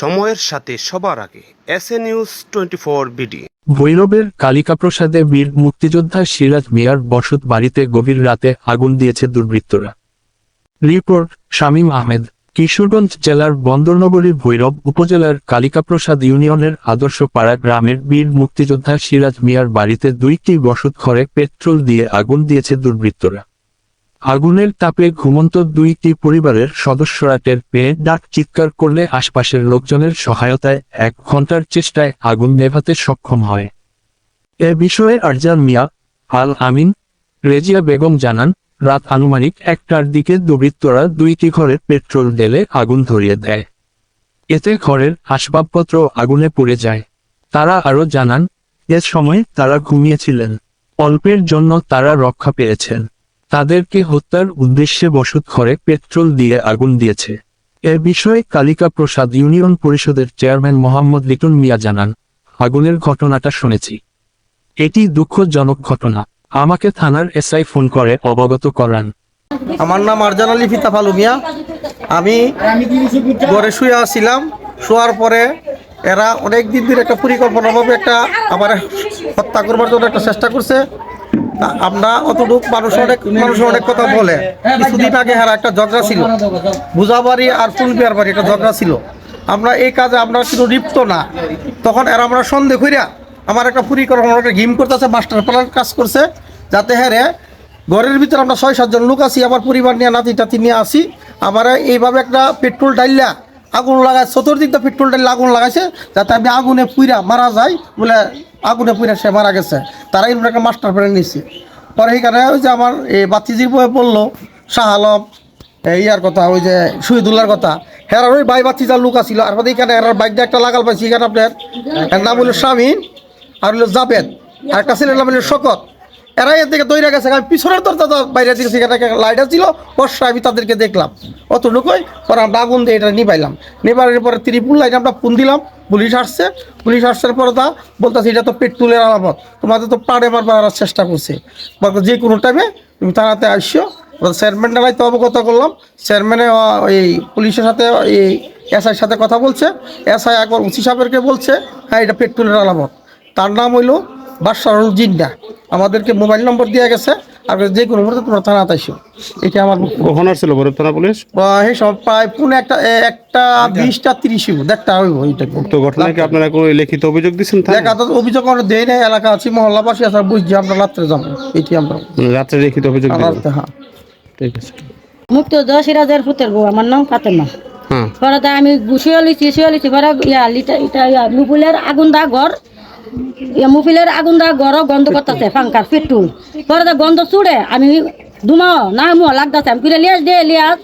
সময়ের সাথে সবার আগে S A news twenty four BD. ভৈরবের কালিকাপ্রসাদে বীর মুক্তিযোদ্ধা সিরাজ মিয়ার বসত বাড়িতে গভীর রাতে আগুন দিয়েছে দুর্বৃত্তরা। রিপোর্ট, শামীম আহমেদ, কিশোরগঞ্জ জেলার বন্দরনগরীর ভৈরব উপজেলার কালিকাপ্রসাদ ইউনিয়নের আদর্শ পাড়া গ্রামের বীর মুক্তিযোদ্ধা সিরাজ মিয়ার বাড়িতে দুইটি বসত ঘরে পেট্রোল দিয়ে আগুন দিয়েছে দুর্বৃত্তরা। আগুনের তাপে ঘুমন্ত দুইটি পরিবারের সদস্যরা টের পেয়ে ডাক চিৎকার করলে আশপাশের লোকজনের সহায়তায় এক ঘণ্টার চেষ্টায় আগুন নেভাতে সক্ষম হয়। এ বিষয়ে আরজান মিয়া আল আমিন, রেজিয়া বেগম জানান, রাত আনুমানিক একটার দিকে দুর্বৃত্তরা দুইটি ঘরে পেট্রোল ঢেলে আগুন ধরিয়ে দেয়। এতে ঘরের আসবাবপত্র আগুনে পুড়ে যায়। তারা আরও জানান, এ সময় তারা ঘুমিয়েছিলেন। অল্পের জন্য তারা রক্ষা পেয়েছেন। তাদেরকে হত্যার উদ্দেশ্যে বসত ঘরে পেট্রোল দিয়ে আগুন দিয়েছে। এ বিষয়ে কালিকা প্রসাদ ইউনিয়ন পরিষদের চেয়ারম্যান মোহাম্মদ লিটন মিয়া জানান, আগুনের ঘটনাটা শুনেছি। এটি দুঃখজনক ঘটনা। আমাকে থানার এসআই ফোন করে অবগত করান। আমার নাম আরজান আলী ফিতা ফালু মিয়া। আমি ঘরে শুয়ে আসছিলাম শোয়ার পরে এরা অনেক দিন ধরে একটা পরিকল্পনাভাবে একটা আমার হত্যা করবার জন্য একটা চেষ্টা করছে। আমরা অতটুক মানুষ অনেক মানুষ অনেক কথা বলে। কিছুদিন আগে হ্যাঁ একটা ঝগড়া ছিল। বুঝাবাড়ি আর ফুলবিয়ার বাড়ি একটা ঝগড়া ছিল। আমরা এই কাজে আমরা শুধু লিপ্ত না। তখন এরা আমরা সন্দেহ করিয়া আমার একটা পরিকল্পনা একটা গেম করতেছে, মাস্টার প্ল্যান কাজ করছে। যাতে হ্যাঁ ঘরের ভিতরে আমরা ছয় সাতজন লোক আছি, আমার পরিবার নিয়ে নাতি টাতি নিয়ে আসি আমার এইভাবে একটা পেট্রোল ডাইলা আগুন লাগায়, চতুর্দিক দিয়ে পেট্রোল ডাইলে আগুন লাগাইছে, যাতে আমি আগুনে পুইরা মারা যাই বলে আগুনে পুইরা সে মারা গেছে। তারা এরকম একটা মাস্টার প্ল্যান নিচ্ছে পরে এইখানে ওই যে আমার এই বাতিজির বয়ে বলল শাহ আলম, এই আর কথা, ওই যে শহীদুল্লার কথা। হ্যাঁ ওই বাই বাতিজার লোক আছিল, আর এখানে এর বাইকটা একটা লাগাল পাইছি, এখানে আপনার নাম হলো শামিন আর হলো জাবেদ। আর একটা ছেলের নাম হলো শকত। এরা এর দিকে দৈরা গেছে। আমি পিছনের দরজা বাইরে দিকে সেখানে লাইট ছিল, বর্ষা আমি তাদেরকে দেখলাম। অতটুকুই পরে আমরা আগুন দিয়ে এটা নিবাইলাম। নিবারের পরে ত্রিপুল লাইনে আমরা ফোন দিলাম, পুলিশ আসছে। পুলিশ আসার পরে তা বলতেছে, এটা তো পেট্রোলের আলামত। তোমাদের তো পাড়ে মারবার চেষ্টা করছে। বলতো যে কোনো টাইমে তুমি তাড়াতে আসছো চেয়ারম্যানটারাই তো অবগত করলাম। চেয়ারম্যানে এই পুলিশের সাথে এই এসআইয়ের সাথে কথা বলছে। এসআই একবার ওসি সাহেবকে বলছে হ্যাঁ এটা পেট্রোলের আলামত। তার নাম হইল বাদশাহুল জিন্ডা আমাদেরকে মোবাইল নম্বর দেওয়া গেছে আর যে কোনো মুহূর্তে তোমরা থানাতে আসো এটা আমার কখন আসছিল থানা পুলিশ? এই সব প্রায় পুনে একটা একটা বিশটা তিরিশ দেখটা হইব এইটা। তো ঘটনায় কি আপনারা কোনো লিখিত অভিযোগ দিচ্ছেন দেখা তো অভিযোগ আমরা দেই নাই এলাকা আছি মহল্লাবাসী আছে বুঝছি আমরা রাত্রে যাব এটি আমরা। রাত্রে লিখিত অভিযোগ হ্যাঁ। ঠিক আছে। মুক্তিযোদ্ধা সিরাজের পুতের বউ আমার নাম ফাতেমা। হ্যাঁ। পরে আমি শুয়ে লিছি শুয়ে লিছি পরে ইয়া লিটা ইটা ইয়া মুফিলের আগুন দা ঘর মুফিলের আগুন দা ঘর গন্ধ করতেছে ফাঙ্কার পেট্রোল পরে তো গন্ধ চুড়ে আমি দুমাও না মো লাগতেছে আমি কিরে লিয়াস দে লিয়াস।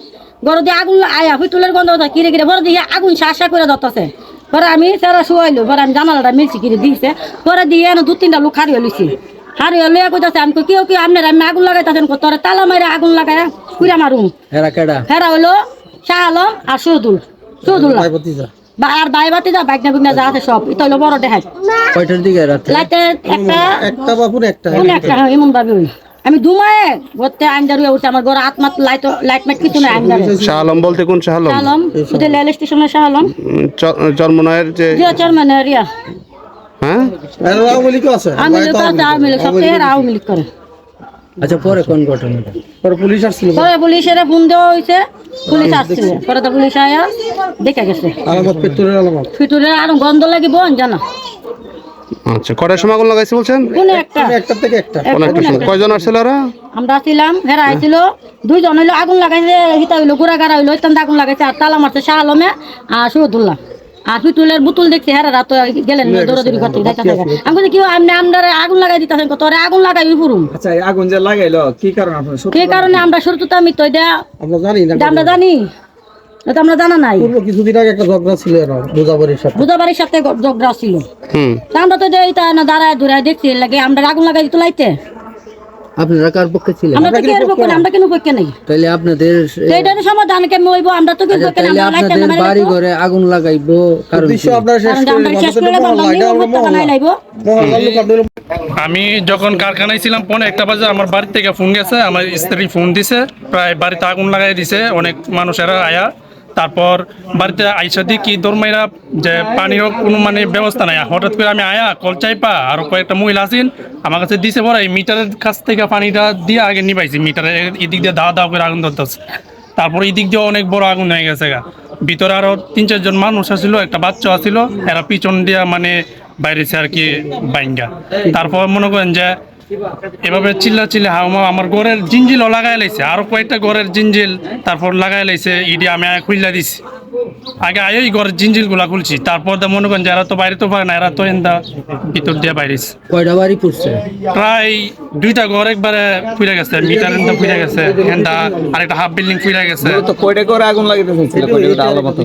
ঘর দিয়ে আগুন আয়া পেট্রোলের গন্ধ কথা কিরে কিরে। পরে দিয়ে আগুন শাসা করে ধরতেছে। পরে আমি সেরা শুয়াইলো পরে আমি জানালাটা মিলছি কিরে দিয়েছে পরে দিয়ে দু তিনটা লোক হারিয়ে লিছি হারিয়ে লইয়া কইতাছে আমি কেউ কেউ আপনার আমি আগুন লাগাইতেছেন তোরা তালা মারে আগুন লাগায় কুড়া মারুম। হেরা কেডা? হেরা হইল শাহ আলম আর সৌদুল। সৌদুল্লাহ। আর বাই বাতি যা বাইক না বিঘ্না যা আছে সব। এটা হইল বড় দেখায় কয়টার দিকে রাতে? লাইতে একটা একটা বা একটা? একটা হ্যাঁ, এমন ভাবে ওই আমি দুমায়ে ভর্তে আইনদার হয়ে উঠে আমার ঘরে আত্মাত লাইট লাইট মাইট কিছু আইনদার শাহ বলতে কোন শাহ আলম শাহ আলম ওদের রেল স্টেশনের শাহ আলম উম, চ- চরমনায়ের যে জিও চেয়ারম্যান রিয়া। হ্যাঁ? আওয়ামী আছে। আছে আওয়ামী লীগ। সবচেয়ে এরা আওয়ামী লীগ করে। আচ্ছা পরে কোন ঘটনাটা পরে পুলিশ আসছিল পরে পুলিশের ফোন দেওয়া হয়েছে পুলিশ আসছিল। পরে তো পুলিশ আয়া দেখে গেছে। আলামত পেট্রোলের আলামত? ফিটুরের আর গন্ধ লাগিব জানা। আচ্ছা কটার সময় আগুন লাগাইছে বলছেন? কোন একটা। একটা থেকে একটা। কোন একটা সময়। কয়জন আসছিল ওরা? আমরা ছিলাম হেরা আইছিল দুইজন হইল আগুন লাগাইছে হিতা হইল গুড়া গাড়া হইল আগুন লাগাইছে আর তালা মারছে শাহ আলমে আর সুরদুল্লাহ আর পিটুলের বুতুল দেখছি হেরা রাত গেলেন দৌড়াদৌড়ি করতে আমি বলছি কি আপনি আমরা আগুন লাগাই দিতেছেন তোরে আগুন লাগাই পুরুম। আচ্ছা আগুন যে লাগাইলো কি কারণ আপনার কি কারণে আমরা সুরতুতা মিত এটা আমরা জানি না আমরা জানি। এটা আমরা জানা নাই। পূর্ব কিছুদিন আগে একটা ঝগড়া ছিল বুঝাবাড়ির সাথে। বুধবারের সাথে ঝগড়া ছিল। হুম। আমরা তো এটা না দাঁড়ায় দূরায় দেখছি লাগে আমরা আগুন লাগাই দিতে লাইতে। আপনারা কার পক্ষে ছিলেন? আমরা তো এর পক্ষে? আমরা কেন পক্ষে নেই? তাইলে আপনাদের এটার সমাধান কেমন হইব? আমরা তো কি আচ্ছা, পক্ষে না, আপনাদের বাড়ি ঘরে আগুন লাগাইবো কারণ দৃশ্য আপনারা শেষ করে আমরা আমি যখন কারখানায় ছিলাম পৌনে একটা বাজে আমার বাড়ি থেকে ফোন গেছে আমার স্ত্রী ফোন দিছে প্রায় বাড়িতে আগুন লাগাই দিছে অনেক মানুষেরা আয়া। তারপর বাড়িতে আইসা দেখি দরমাইরা যে পানিরও কোনো মানে ব্যবস্থা নাই। হঠাৎ করে আমি আয়া কল চাইপা আর কয়েকটা মহিলা আছেন, আমার কাছে দিছে পরে এই মিটারের কাছ থেকে পানিটা দিয়ে আগে নিবাইছি। মিটারে এদিক দিয়ে দাওয়া দাওয়া করে আগুন ধরতেছে। তারপর এদিক দিয়ে অনেক বড় আগুন হয়ে গেছে গা। ভিতরে আরও তিন চারজন মানুষ আছিল, একটা বাচ্চা আছিল, এরা পিছন দিয়া মানে বাইরেছে আর কি বাইঙ্গা। তারপর মনে করেন যে এভাবে চিল্লা চিল্লা হাওমা আমার গড়ের জিঞ্জিলও লাগাই লাইছে। আরও কয়েকটা গড়ের জিঞ্জিল তারপর লাগাই লাইছে, ইডি আমি খুললা দিছি। আগে আয়ই ঘরের জিঞ্জিলগুলা খুলছি। তারপর তো মনে করেন যে এরা তো বাইরে তো পারে না এরা তো এন্দা ভিতর দিয়ে বাইরেছে কয়টা বাড়ি পড়ছে? প্রায় দুইটা ঘর একবারে ফুইরা গেছে মিটার এন্দা ফুইরা গেছে এন্দা আরেকটা হাফ বিল্ডিং ফুইরা গেছে। তো কয়টা করে আগুন লাগাইতে চাইছিল কয়টা আলাদা মতো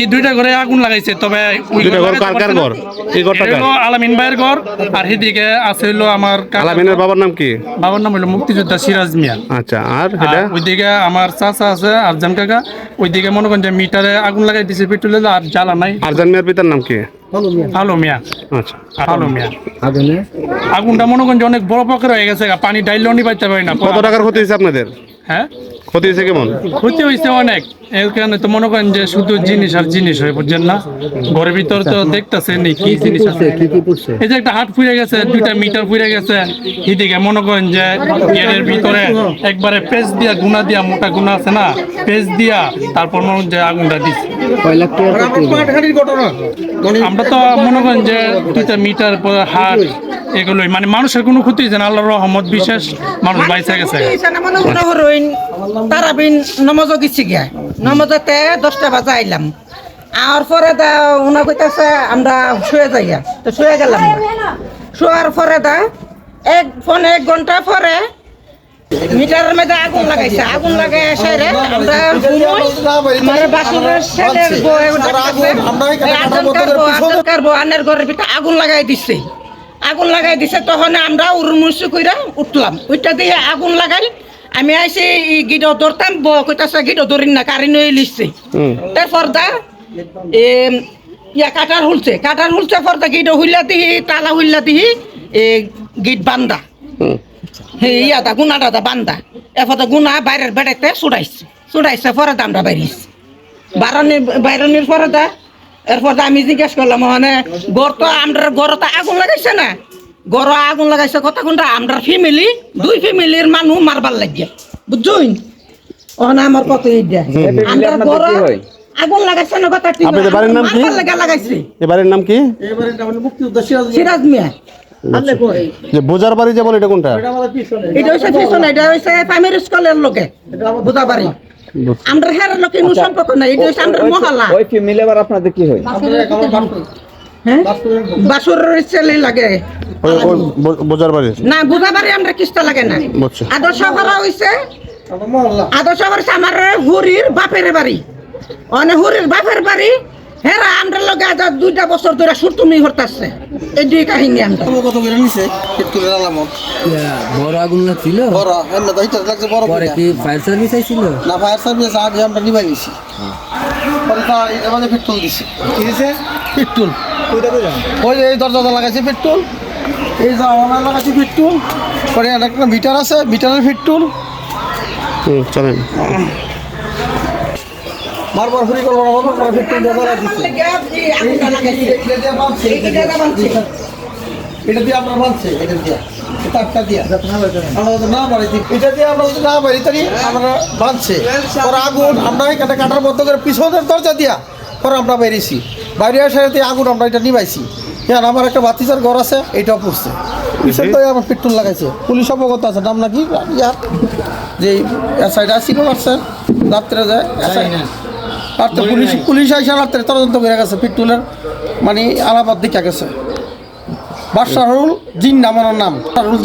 এই দুইটা ঘরে আগুন লাগাইছে তবে ওই দুইটা ঘর কার কার ঘর? এই ঘরটা কার? হলো আলামিন ভাইয়ের ঘর আর সেদিকে আছে হলো আমার আলামিনের বাবার নাম কি? বাবার নাম হলো মুক্তিযোদ্ধা সিরাজ মিয়া। আচ্ছা আর ওইদিকে আমার চাচা আছে আরজান কাকা ওইদিকে মনে করেন যে মিটারে আগুন লাগাই দিছে পেট্রোলে আর জ্বালা নাই। আরজান মিয়ার পিতার নাম কি? আলো মিয়া। আচ্ছা। আলো মিয়া। আগুনটা মনে করেন যে অনেক বড় প্রকার হয়ে গেছে পানি ডাইলেও নি পাইতে পারি না। কত টাকার ক্ষতি হয়েছে আপনাদের? হ্যাঁ? ক্ষতি হয়েছে কেমন? ক্ষতি হয়েছে অনেক। এর কারণে তো মনে করেন যে শুধু জিনিস আর জিনিস হয় বুঝছেন না। ঘরের ভিতর তো দেখতেছে নি কি জিনিস আছে। পড়ছে কি কি পড়ছে? এই যে একটা হাট ফুরে গেছে দুইটা মিটার ফুরে গেছে। এদিকে মনে করেন যে ভিতরে একবারে পেজ দিয়া গুনা দিয়া মোটা গুনা আছে না? পেজ দিয়া তারপর মনে যে আগুনটা দিচ্ছে আমরা মানে আমরা তো মনে করেন যে দুইটা মিটার পর হাট এগুলোই। মানে মানুষের কোনো ক্ষতি হয়েছে না আল্লাহর রহমত বিশেষ। মানুষ বাইসে গেছে। তারাবিন নমজ গেছি গিয়া। নমজতে দশটা বাজে আইলাম। আর পরে দা উনা কইতাছে আমরা শুয়ে যাইয়া। তো শুয়ে গেলাম। শোয়ার পরে দা এক ফোন এক ঘণ্টা পরে মিটারের মধ্যে আগুন লাগাইছে। আগুন লাগাই রে আমরা আমার ছেলের আচমকার বউ, আচমকার বউ আনের ঘরের ভিতরে আগুন লাগাই দিছে। আগুন লাগাই দিছে তখন আমরা উরমুসু কইরা উঠলাম। ওইটা দিয়ে আগুন লাগাই আমি আইসি গিড ধরতাম কইতাছে গিড ধরিন না কারি নই লিখছে তারপর দা এ ইয়া কাটার হুলছে কাটার হুলছে পর দা গিড হুইলা দিহি তালা হুইলা দিহি এ গিট বান্দা। হে ইয়াদা গুনাটা দা বান্দা। এরপর গুনা বাইরের বেড়াইতে ছুটাইছে ছুটাইছে পরে দামটা বাইরিস বারণির বাইরনির পরে দা। এরপর দা আমি জিজ্ঞেস করলাম মানে গড় তো আমরা গড় তো আগুন লাগাইছে না? গড় আগুন লাগাইছে কত কোনটা আমরা ফ্যামিলি দুই ফ্যামিলির মানুষ মারবার লাগিয়ে বুঝছুন? ওখানে আমার কত ইডা আমরা গড় আগুন লাগাইছে না কথা ঠিক আপনাদের বাড়ির নাম কি? লাগা লাগাইছে। এবারের নাম কি? এবারে এটা হলো মুক্তিযোদ্ধা সিরাজ মিয়া। যে বোজার বাড়ি যে বলে এটা কোনটা? এটা হচ্ছে পিছনে। এটা প্রাইমারি স্কুলের লোকে বুঝাবাড়ি আমরা হের লোকে কোনো সম্পর্ক নাই এটা হচ্ছে আমরা মহল্লা। ওই ফ্যামিলি আবার আপনাদের কি হয়? হ্যাঁ? বাসুরের ছেলে লাগে। বোজার বাড়ি। না বুঝাবাড়ি আমরা কিস্তা লাগে না। আদর্শ করা হয়েছে আদর্শ করা হয়েছে আমার হুরির বাপের বাড়ি। অনেক হুরির বাপের বাড়ি হেরা আমরা লগে আজ দুইটা বছর ধরে সুরতুমি হরতাছে এই দুই কাহিনী আমরা। কত করে নিছে? পেট্রোলের আলামত। বড় আগুন বড় হ্যাঁ না লাগছে বড় পরে কি ফায়ার সার্ভিস আইছিল? না ফায়ার সার্ভিস আগে আমরা নিবাই গেছি পরে তা এর মধ্যে পেট্রোল দিছে। কি দিছে? পেট্রোল ওই যে এই দরজাটা লাগাইছে পেট্রোল এই যে আমার পরে আর একটা মিটার আছে মিটারের হুম চলেন। বারবার ফুরি করব না বারবার করে পেট্রোল দিয়ে দিচ্ছে। এটা দিয়ে আমরা এটা দিয়ে তারটা দিয়ে। আমরা না বাড়ি এটা দিয়ে আমরা যদি না বাড়ি তারি আমরা বাঁধছে। আগুন আমরা এখানে কাটার মধ্যে করে পিছনের দরজা দিয়া পরে আমরা বেরিয়েছি। বাইরে আসার আগুন আমরা এটা নিবাইছি হ্যাঁ আমার একটা বাতিজার ঘর আছে এটাও পড়ছে। পিছন তো আমার পেট্রোল লাগাইছে। পুলিশ অবগত আছে নাম নাকি? ইয়ার। যে এসআইটা ছিল আসছে রাত্রে যায় SI রাত্রে পুলিশ পুলিশ আইসা রাত্রে তদন্ত করে গেছে পেট্রোলের মানে আলাপাত দিকে গেছে। বাদশাহুল জিন্না আমার নাম।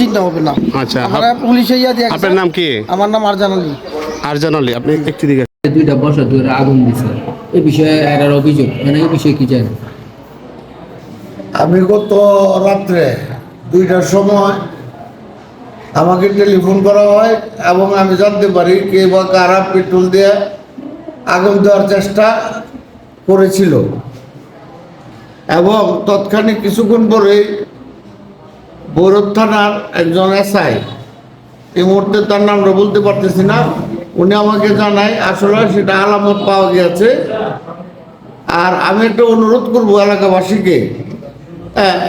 জিন্না হবে নাম। আচ্ছা, আমরা পুলিশে ইয়া দিয়ে আপনার নাম কি? আমার নাম আরজান আলী। আরজান আলী আপনি একটু দিকে দুইটা বছর ধরে আগুন দিছে। এই বিষয়ে এরার অভিযোগ মানে এই বিষয়ে কি জানেন? আমি গত রাত্রে দুইটার সময় আমাকে টেলিফোন করা হয় এবং আমি জানতে পারি কে বা কারা পেট্রোল দিয়ে আগুন দেওয়ার চেষ্টা করেছিল। এবং তৎক্ষণিক কিছুক্ষণ পরে বৈরব থানার একজন এসআই এই মুহূর্তে তার নামটা বলতে পারতেছি না, উনি আমাকে জানায়, আসলে সেটা আলামত পাওয়া গেছে আর আমি একটা অনুরোধ করব এলাকাবাসীকে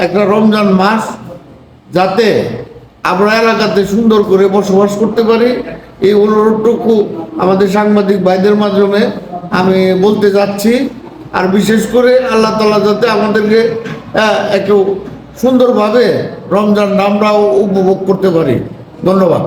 একটা রমজান মাস যাতে আমরা এলাকাতে সুন্দর করে বসবাস করতে পারি। এই অনুরোধটুকু আমাদের সাংবাদিক ভাইদের মাধ্যমে আমি বলতে যাচ্ছি। আর বিশেষ করে আল্লাহ তালা যাতে আমাদেরকে একটু সুন্দরভাবে রমজান আমরাও উপভোগ করতে পারি। ধন্যবাদ।